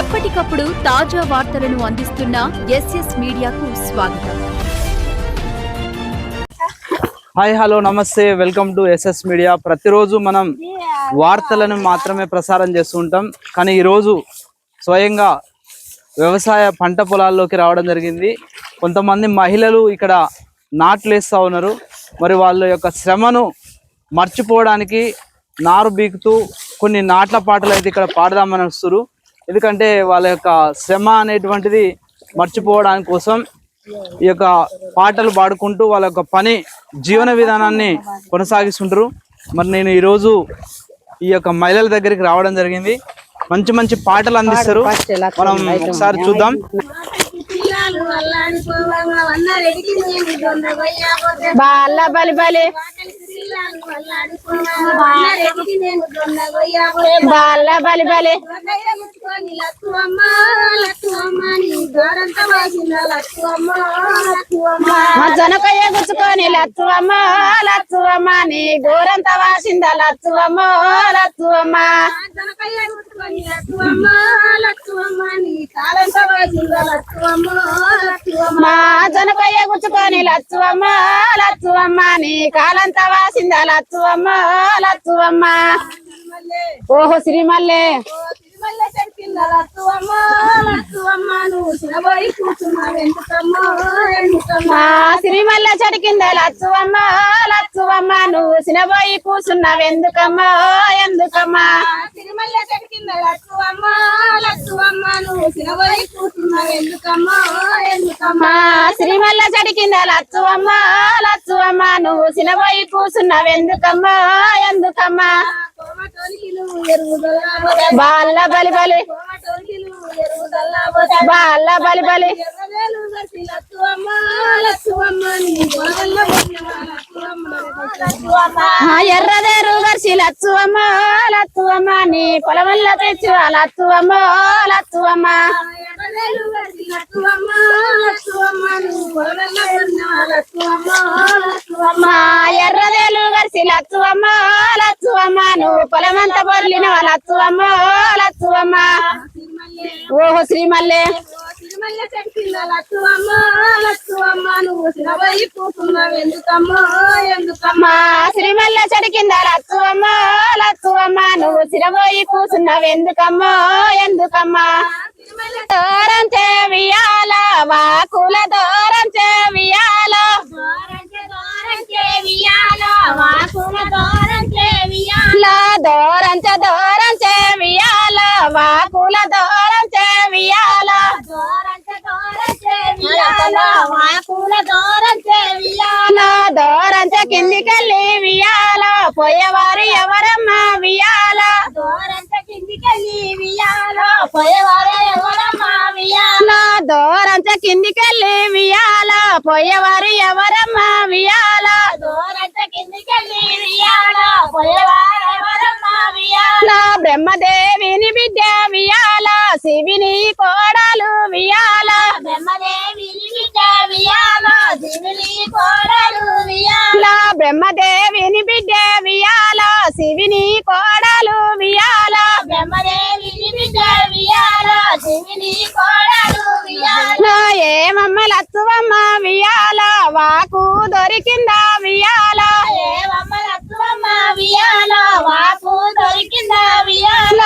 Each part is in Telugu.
ఎప్పటికప్పుడు తాజా వార్తలను అందిస్తున్న ఎస్ఎస్ మీడియాకు స్వాగతం. హాయ్ హలో నమస్తే. Welcome to SS media. ప్రతిరోజు మనం వార్తలను మాత్రమే ప్రసారం చేస్తూ ఉంటాం కానీ ఈరోజు స్వయంగా వ్యవసాయ పంట పొలాల్లోకి రావడం జరిగింది. కొంతమంది మహిళలు ఇక్కడ నాట్లు వేస్తూ ఉన్నారు. మరి వాళ్ళ యొక్క శ్రమను మర్చిపోవడానికి నారు బీకుతూ కొన్ని నాట్ల పాటలు అయితే ఇక్కడ పాడదామని వస్తున్నారు. ఎందుకంటే వాళ్ళ యొక్క శ్రమ అనేటువంటిది మర్చిపోవడానికి కోసం ఈ యొక్క పాటలు పాడుకుంటూ వాళ్ళ యొక్క పని జీవన విధానాన్ని కొనసాగిస్తుంటారు. మరి నేను ఈరోజు ఈ యొక్క మహిళల దగ్గరికి రావడం జరిగింది. మంచి మంచి పాటలు అందిస్తారు. మనం ఒకసారి చూద్దాం. బాల బలి బలి. బాల బలి బలి. జనకయ్య గుచ్చుకొని లత్తువమ్మ లత్తువమ్మ నీ గోరంత వాసింద లత్తువమ్మ లత్తువమ్మ జనకయ్య గుచ్చుకొని లక్కువమ్మ లక్కువమ్మ మా జనకయ్య గుచ్చుకొని లత్తువమ్మ లత్తువమ్మ నీ కాలంత వాసింద లత్తువమ్మ లత్తువమ్మ ఓహో సిరిమల్లె. తిరుమల చెట్టింద లక్కువమ్మ లక్కువమ్మ నువ్వు చిరబోయి కూర్చున్నావు ఎందుకమ్మ ఎందుకమ్మ. మా సిరిమల్ల చెడు కింద నువ్వు సినబోయి ఎందుకమ్మా లక్కువమ్మ లక్కువమ్మ ఎందుకమ్మ? ఎందుకమ్మ? సిరిమల్ల చెడు కింద లత్తువమ్మ లత్తువమ్మ నువ్వు సినబోయి కూసున్నావెందుకమ్మా ఎందుకమ్మా? ఎరుగుదల్లాబోతే బాల్ల బలి బలి. బాల్ల బలి బలి. ఆ ఎర్రదేరు గర్సి లచ్చువమ్మ లచ్చువమ్మ నీ పొలమల్ల తెచ్చు లచ్చువమ్మ లచ్చువమ్మ ఎర్రదేలు గర్సి లచ్చువమ్మ లచ్చువమ్మ నువ్వు పొలమంత బొర్లిన లచ్చువమ్మ లచ్చువమ్మ ఓహో శ్రీమల్లే. తిరుమల చెట్టు కింద లక్కువమ్మ లక్కువమ్మ నువ్వు సిరబోయి కూర్చున్నావు ఎందుకమ్మ? ఎందుకమ్మ శ్రీమల్ల చెడు కింద లత్తువమ్మ లత్తువమ్మ నువ్వు సిరబోయి కూసున్నావు ఎందుకమ్మా ఎందుకమ్మా? దూరం చేవియాల వాకుల దూరం చేవియాల. దూరం చేవియాల వాకుల దూరం కిందికెళ్ళి వియాల పోయేవారు ఎవరమ్మా వియాల దూరంచే కిందికెళ్ళి వియాల పోయేవారే ఎవరమ్మా వియాల కిందికెళ్ళి పోయేవారు ఎవరమ్మా వియాల దూరంచే కిందికెళ్ళి వియాల పోయేవారే ఎవరమ్మా వియాల బ్రహ్మదేవిని బిడ్డ వియాల శివిని కోడలు వియాల బ్రహ్మదేవిని బిడ్డ వియాల శివిని కోడలు వియాల బ్రహ్మదేవి బిడ్డ వియాల దివిలి కోడలు వియాల ఏమమ్మ లత్తువమ్మ వియాల వాకు దొరికిందా వియాల ఏవమ్మ లత్తువమ్మ వియాల వాకు దొరికిందా వియాల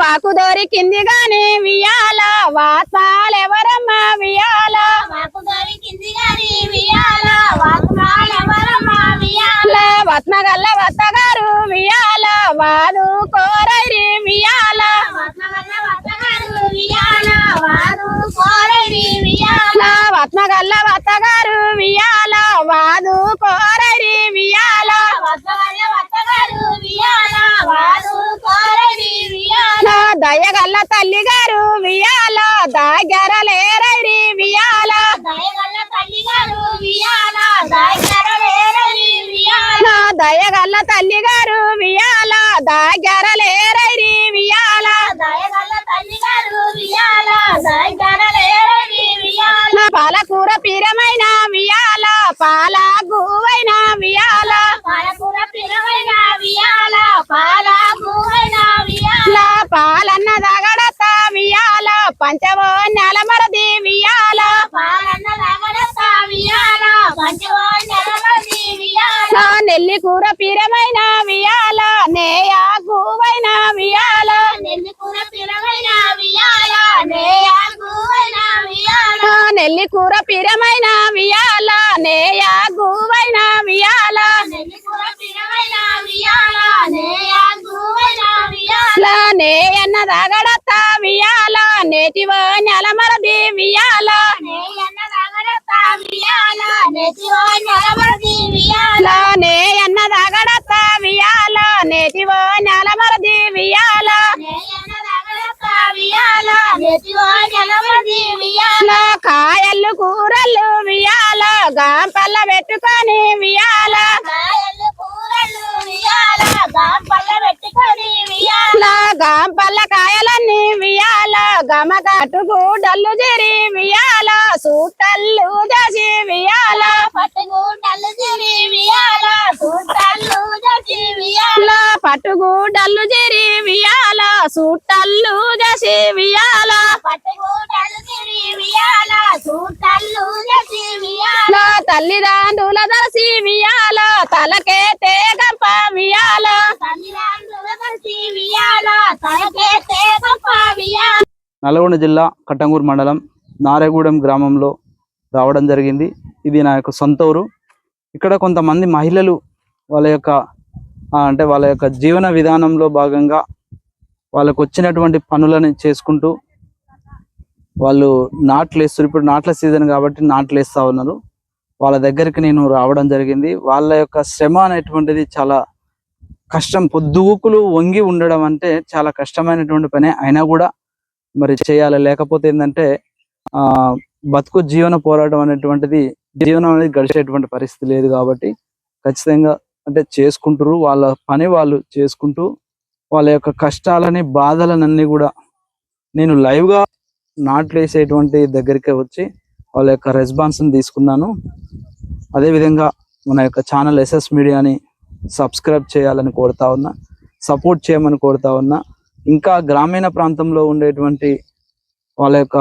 వాకు దొరికింది గాని వియాల వాత్మాలెవరమ్మ వియాల వాకు దొరికింది గాని వియాల వాకుమాలెవరమ్మ వియాల వత్నగల్ల వత్తగారు వియాల వాదు కోరైరి వియాల వత్నగల్ల వత్తగారు వియాల వారు కోరడి వియాల వత్నగల్ల వత్తగారు వియాల వాదు కోరైరి వియాల వత్తగల్ల వత్తగారు వియాల వియాల దయగల్ల తల్లి గారు వియాల? దగ్గర లేరైరి వియాల? దయగల్ల తల్లి గారు వియాల? దయగర లేరడి వియాల? దయగల్ల తల్లి గారు వియాల? దగ్గర లేరైరి వియాల? కూర పీరమైన వియాల నేయ గువైన వియాల. నేయన్న దగడత వియాల నేటివో నెలమరది వియాల. నేయన్న రగడత వియాల నేటివో నెలమరది వియాల. నేయన్న రగడత వియాల నెతివో నెలమది వియాల కాయలు కూరలు వియాల గాంపల్ల పెట్టుకొని వియాల కాయలు కూరలు వియాల గాంపల్ల పెట్టుకొని వియాల గాంపల్ల కాయలన్నీ వియాల గమ కట్టుకు డల్లు జరి వియాల సూటల్లు దసి వియాల పట్టుగుంటలు తిరి వియాల సూటలు జసి వియాల పట్టుగూడల్లు జరి వియాల సూటల్లు దసి వియాల పట్టుగుంటలు తిరి వియాల సూటలు జసి వియాల తల్లిదండ్రుల దర్శి వియాల తలకే తేగంప వియాల నల్గొండ జిల్లా కట్టంగూరు మండలం నారేగూడెం గ్రామంలో రావడం జరిగింది. ఇది నా యొక్క సొంత ఊరు. ఇక్కడ కొంతమంది మహిళలు వాళ్ళ యొక్క అంటే వాళ్ళ యొక్క జీవన విధానంలో భాగంగా వాళ్ళకు వచ్చినటువంటి పనులని చేసుకుంటూ వాళ్ళు నాట్లు వేస్తారు ఇప్పుడు నాట్ల సీజన్ కాబట్టి నాట్లు వేస్తా ఉన్నారు. వాళ్ళ దగ్గరికి నేను రావడం జరిగింది. వాళ్ళ యొక్క శ్రమ అనేటువంటిది చాలా కష్టం పొద్దుగుకులు వంగి ఉండడం అంటే చాలా కష్టమైనటువంటి పని. అయినా కూడా మరి చేయాలి. లేకపోతే ఏంటంటే ఆ బతుకు జీవన పోరాటం అనేటువంటిది జీవనం అనేది గడిచేటువంటి పరిస్థితి లేదు కాబట్టి ఖచ్చితంగా అంటే చేసుకుంటారు వాళ్ళ పని వాళ్ళు చేసుకుంటూ వాళ్ళ యొక్క కష్టాలని బాధలనన్నీ కూడా నేను లైవ్గా నాట్లేసేటువంటి నాట్లు దగ్గరికి వచ్చి వాళ్ళ యొక్క రెస్పాన్స్ తీసుకున్నాను. అదేవిధంగా మన యొక్క ఛానల్ ఎస్ఎస్ మీడియాని సబ్స్క్రైబ్ చేయాలని కోరుతా ఉన్నా సపోర్ట్ చేయమని కోరుతా ఉన్నా ఇంకా గ్రామీణ ప్రాంతంలో ఉండేటువంటి వాళ్ళ యొక్క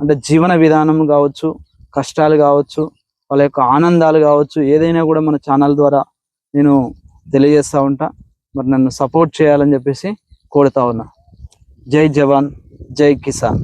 అంటే జీవన విధానం కావచ్చు కష్టాలు కావచ్చు వాళ్ళ యొక్క ఆనందాలు కావచ్చు ఏదైనా కూడా మన ఛానల్ ద్వారా నేను తెలియజేస్తూ ఉంటా. మరి నన్ను సపోర్ట్ చేయాలని చెప్పేసి కోరుతా ఉన్నా. జై జవాన్ జై కిసాన్.